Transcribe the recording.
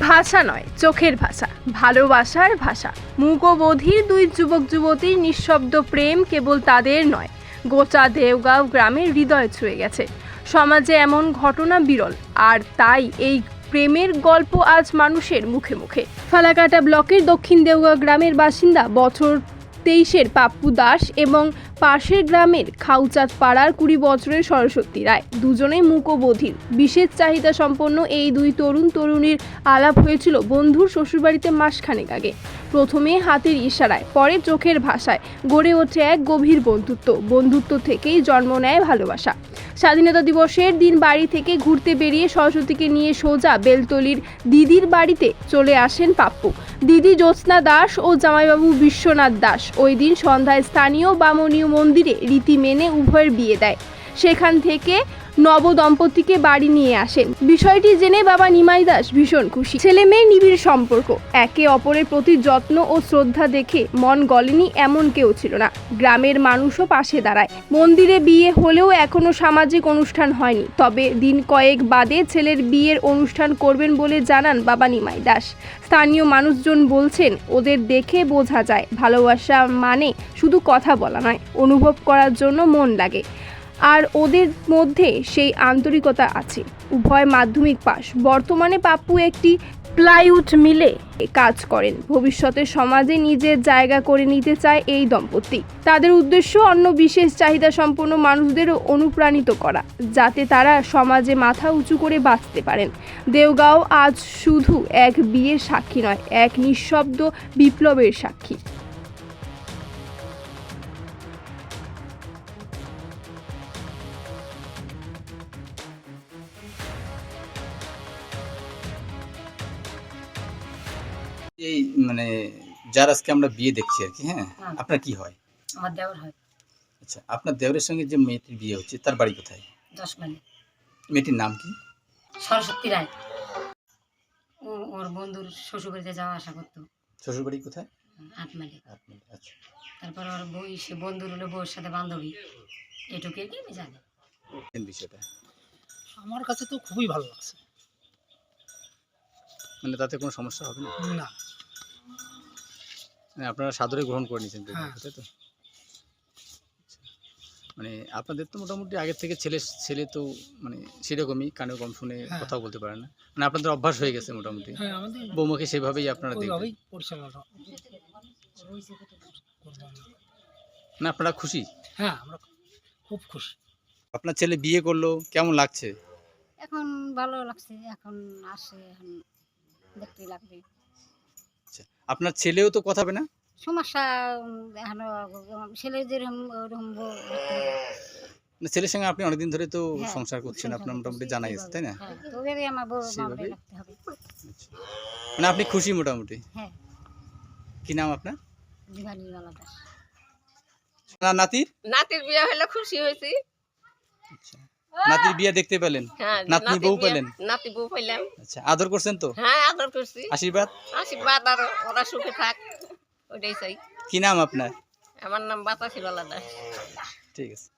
ভাষা নয়, চোখের ভাষা, ভালোবাসার ভাষা। মুকবধির দুই যুবক যুবতীর নিঃশব্দ প্রেম কেবল তাদের নয় গোচা দেওগাঁও গ্রামের হৃদয় ছুঁয়ে গেছে। সমাজে এমন ঘটনা বিরল, আর তাই এই প্রেমের গল্প আজ মানুষের মুখে মুখে। ফালাকাটা ব্লকের দক্ষিণ দেওগাঁও গ্রামের বাসিন্দা বছর তেইশের পাপ্পু দাস এবং পাশের গ্রামের খাউচাঁদ পাড়ার কুড়ি বছরের সরস্বতী রায়। দুজনেই মুকবধির। বিশেষ চাহিদা সম্পন্ন এই দুই তরুণ তরুণীর আলাপ হয়েছিল বন্ধুর শ্বশুরবাড়িতে মাসখানেক আগে। প্রথমে হাতের ইশারায়, পরে চোখের ভাষায়। গড়ে ওঠে এক গভীর বন্ধুত্ব। বন্ধুত্ব থেকেই জন্ম নেয় ভালোবাসা। স্বাধীনতা দিবসের দিন বাড়ি থেকে ঘুরতে বেরিয়ে সরস্বতীকে নিয়ে সোজা বেলতলির দিদির বাড়িতে চলে আসেন পাপ্পু। দিদি জ্যোৎস্না দাস ও জামাইবাবু বিশ্বনাথ দাস। ওই দিন সন্ধ্যায় স্থানীয় বামনীয় মন্দিরে রীতি মেনে উভয়ের বিয়ে দেয়। সেখান থেকে নব দম্পতিকে বাড়ি নিয়ে আসেন বিষয়টি জেনে বাবা নিমাই দাস ভীষণ খুশি। ছেলে মেয়ের নিবিড় সম্পর্ক। একে অপরের প্রতি যত্ন ও শ্রদ্ধা দেখে মন গলেনি এমন কেউ ছিল না। গ্রামের মানুষও পাশে দাঁড়ায়। মন্দিরে বিয়ে হলেও এখনও সামাজিক অনুষ্ঠান হয়নি। তবে দিন কয়েক বাদে ছেলের বিয়ের অনুষ্ঠান করবেন বলে জানান বাবা নিমাই দাস। স্থানীয় মানুষজন বলছেন, ওদের দেখে বোঝা যায়। ভালোবাসা মানে শুধু কথা বলা নয়। অনুভব করার জন্য মন লাগে। আর ওদের মধ্যে সেই আন্তরিকতা আছে। উভয় মাধ্যমিক পাশ। বর্তমানে পাপ্পু একটি প্লাইউড মিলে কাজ করেন। ভবিষ্যতে সমাজে নিজের জায়গা করে নিতে চায় এই দম্পতি। তাদের উদ্দেশ্য অন্য বিশেষ চাহিদা সম্পন্ন মানুষদেরও অনুপ্রাণিত করা, যাতে তারা সমাজে মাথা উঁচু করে বাঁচতে পারেন। দেওগাঁও আজ শুধু এক বিয়ের সাক্ষী নয়, এক নিঃশব্দ বিপ্লবের সাক্ষী। এই মানে যার আজকে আমরা বিয়ে দেখছি আর কি হ্যাঁ? হ্যাঁ। আপনার কি হয়? আমার দেওর হয়। আচ্ছা আপনার দেওরের সঙ্গে যে মেয়েটির বিয়ে হচ্ছে তার বাড়ি কোথায়? দশ মাইলে মেয়েটির নাম কি? সরস্বতী রায়। ও ওর বন্ধুর শ্বশুরবাড়িতে যাওয়া আসা করতো। শ্বশুর বাড়ি কোথায়? আট মাইলে আপনার আচ্ছা। তারপর ওর বই সে বন্ধুর হলো বউর সাথে বান্ধবী। এটুকু কি আমি জানি। কোন বিষয়টা। আমার কাছে তো খুবই ভালো লাগছে। মানে তাতে কোনো সমস্যা হবে না? না। আপনারা সাদরে গ্রহণ করে নিয়েছেন হ্যাঁ। তাই তো আচ্ছা। মানে আপনাদের তো মোটামুটি আগের থেকে ছেলে ছেলে তো মানে সেরকমই কানে কম শুনে হ্যাঁ। কথাও বলতে পারে না মানে আপনাদের অভ্যাস হয়ে গেছে মোটামুটি হ্যাঁ বৌমাকে সেভাবেই আপনারা দেখবেন। না আপনারা খুশি হ্যাঁ আমরা খুব খুশি আপনার ছেলে বিয়ে করল কেমন লাগছে এখন ভালো লাগছে এখন আসে এখন দেখতে লাগবে আপনার ছেলেও তো কথা হবে না? সমস্যা ছেলে যেরকম ছেলের সঙ্গে আপনি অনেকদিন ধরে তো হ্যাঁ, সংসার করছেন আপনার মোটামুটি জানাই আছে তাই না? হ্যাঁ, হবে। আচ্ছা। মানে আপনি খুশি মোটামুটি? হ্যাঁ। কি নাম আপনার? না নাতির? নাতির বিয়ে হলে খুশি হয়েছি। আচ্ছা। নাতির বিয়ে দেখতে পেলেন? হ্যাঁ নাতনি বউ পেলেন? নাতি বউ পেলাম। আচ্ছা আদর করছেন তো? হ্যাঁ আদর করছি। আশীর্বাদ? আশীর্বাদ আর ওরা সুখে থাক ওইটাই চাই। কি নাম আপনার? আমার নাম বাতাসি বালা দাস ঠিক আছে।